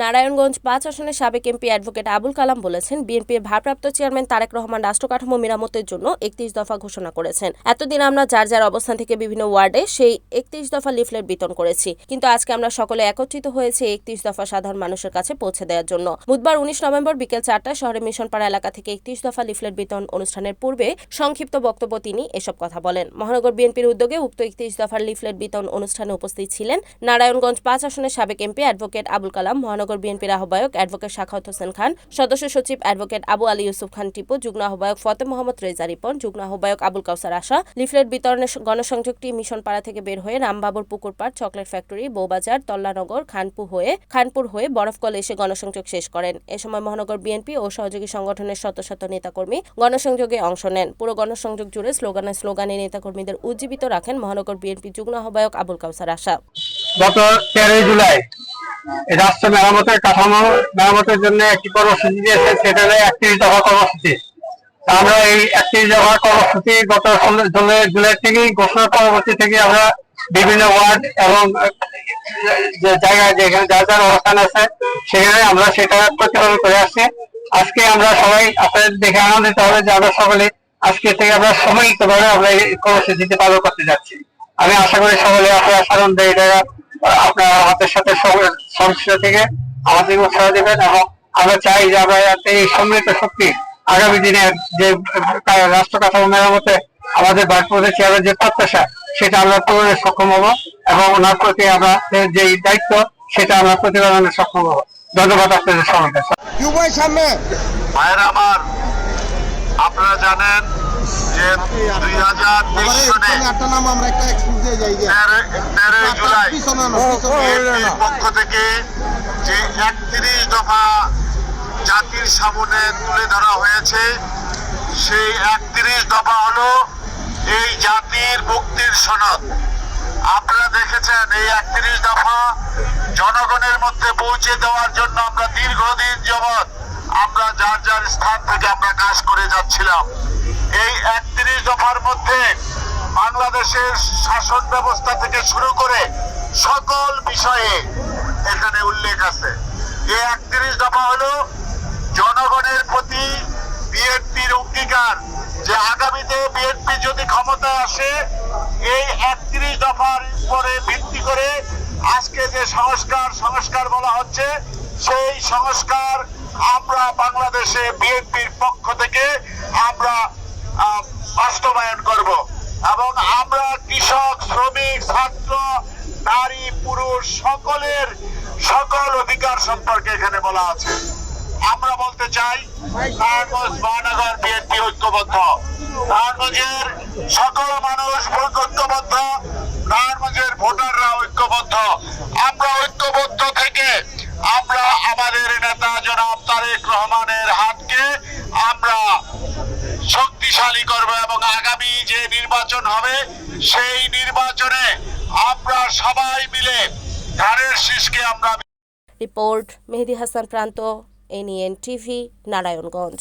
নারায়ণগঞ্জ পাঁচ আসনের সাবেক এমপি অ্যাডভোকেট আবুল কালাম বলেছেন, বিএনপির ভারপ্রাপ্ত চেয়ারম্যান তারেক রহমান রাষ্ট্রকাঠামো মেরামতের জন্য একত্রিশ দফা ঘোষণা করেছেন। এতদিন আমরা যার যার অবস্থান থেকে বিভিন্ন ওয়ার্ডে সেই একত্রিশ দফা লিফলেট বিতরণ করেছি। কিন্তু আজকে আমরা সকলে একত্রিত হয়েছে একত্রিশ দফা সাধারণ মানুষের কাছে পৌঁছে দেওয়ার জন্য। বুধবার উনিশ নভেম্বর বিকেল চারটায় শহরের মিশনপাড়া এলাকা থেকে একত্রিশ দফা লিফলেট বিতরণ অনুষ্ঠানের পূর্বে সংক্ষিপ্ত বক্তব্য তিনি এসব কথা বলেন। মহানগর বিএনপির উদ্যোগে উক্ত একত্রিশ দফার লিফলেট বিতরণ অনুষ্ঠানে উপস্থিত ছিলেন নারায়ণগঞ্জ পাঁচ আসনের সাবেক এমপি অ্যাডভোকেট আবুল কালাম, মহানগর বিএনপির আহ্বায়ক অ্যাডভোকেট শাখাওয়াত হোসেন খান, সদস্য সচিব অ্যাডভোকেট আবু আলী ইউসুফ খান টিপু, যুগ্ম আহ্বায়ক ফতে মোহাম্মদ রেজা রিপন, যুগ্ম আহ্বায়ক আবুল কাউসার আশা, লিফলেট বিতরণের গণসংযোগটি মিশন পাড়া থেকে বের হয়ে রামবাবুর পুকুর পুকুরপাড়, চকলেট ফ্যাক্টরি, বৌবাজার, তল্লানগর, খানপুর হয়ে খানপুর হয়ে বরফকল এসে গণসংযোগ শেষ করেন। এ সময় মহানগর বিএনপি ও সহযোগী সংগঠনের শত শত নেতাকর্মী গণসংযোগে অংশ নেন। পুরো গণসংযোগ জুড়ে স্লোগানে স্লোগানে নেতাকর্মীদের উজ্জীবিত রাখেন মহানগর বিএনপি যুগ্ম আহ্বায়ক আবুল কাউসার আশা। গত তেরোই জুলাই রাষ্ট্র মেরামতের কাঠামো মেরামতের জন্য একটি কর্মসূচি দিয়েছে সেটা হলো একত্রিশ দফা কর্মসূচি। আমরা এই একত্রিশ দফা কর্মসূচি গত জুলাই থেকেই ঘোষণা পরবর্তী থেকে আমরা বিভিন্ন ওয়ার্ড এবং জায়গায় যেখানে যার যার অবস্থান আছে, সেখানে আমরা সেটা প্রতিপালন করে আসছি। আজকে আমরা সবাই আপনাদের দেখে আনন্দিত হবে যে আমরা সকলে আজকে থেকে আমরা সময়িতভাবে আমরা এই কর্মসূচিতে পালন করতে যাচ্ছি। আমি আশা করি সকলে আপনারা সাধারণত এটা আপনার হাতের সাথে সংশ্লিষ্ট থেকে আমাদের উৎসাহ দেবেন এবং আমরা চাই যে আমরা যাতে এই সম্মিলিত শক্তি আগামী দিনে যে রাষ্ট্র কাঠামো মেরামতে আমাদের ভারপ্রাপ্ত চেয়ারের যে প্রত্যাশা সেটা আমরা পূরণে সক্ষম হব এবং ওনার প্রতি আমরা যে দায়িত্ব সেটা আমরা প্রতিপালনে সক্ষম হব। ধন্যবাদ আপনাদের সবাইকে। ভাইয়ের আমার আপনারা জানেন জাতির সামনে তুলে ধরা হয়েছে। সেই একত্রিশ দফা হলো এই জাতির মুক্তির সনদ আপনারা দেখেছেন এই একত্রিশ দফা জনগণের মধ্যে পৌঁছে দেওয়ার জন্য আমরা দীর্ঘদিন যাবৎ আমরা যার যার স্থান থেকে আমরা কাজ করে যাচ্ছিলাম। এই একত্রিশ দফার মধ্যে বাংলাদেশের শাসন ব্যবস্থা থেকে শুরু করে সকল বিষয়ে এখানে উল্লেখ আছে। এই একত্রিশ দফা হলো জনগণের প্রতি বিএনপির অঙ্গীকার যে আগামীতে বিএনপি যদি ক্ষমতায় আসে, এই একত্রিশ দফার উপরে ভিত্তি করে আজকে যে সংস্কার সংস্কার বলা হচ্ছে, সেই সংস্কার আমরা বাংলাদেশে বিএনপির পক্ষ থেকে আমরা বাস্তবায়ন করব। এবং আমরা কৃষক, শ্রমিক, ছাত্র, নারী, পুরুষ সকলের সকল অধিকার সম্পর্কে এখানে বলা আছে। আমরা বলতে চাই নারায়ণগঞ্জ মহানগর বিএনপি ঐক্যবদ্ধ। নারায়ণগঞ্জের সকল মানুষ ঐক্যবদ্ধ নারায়ণগঞ্জের ভোটাররা ঐক্যবদ্ধ। আমরা ঐক্যবদ্ধ থেকে আমরা আমাদের নেতা জনাব তারেক রহমানের হাতকে আমরা শক্তিশালী করবে এবং আগামী যে নির্বাচন হবে, সেই নির্বাচনে আমরা সবাই মিলে ধানের শীষকে আমরা রিপোর্ট মেহেদি হাসান প্রান্ত, এনইএন টিভি, নারায়ণগঞ্জ।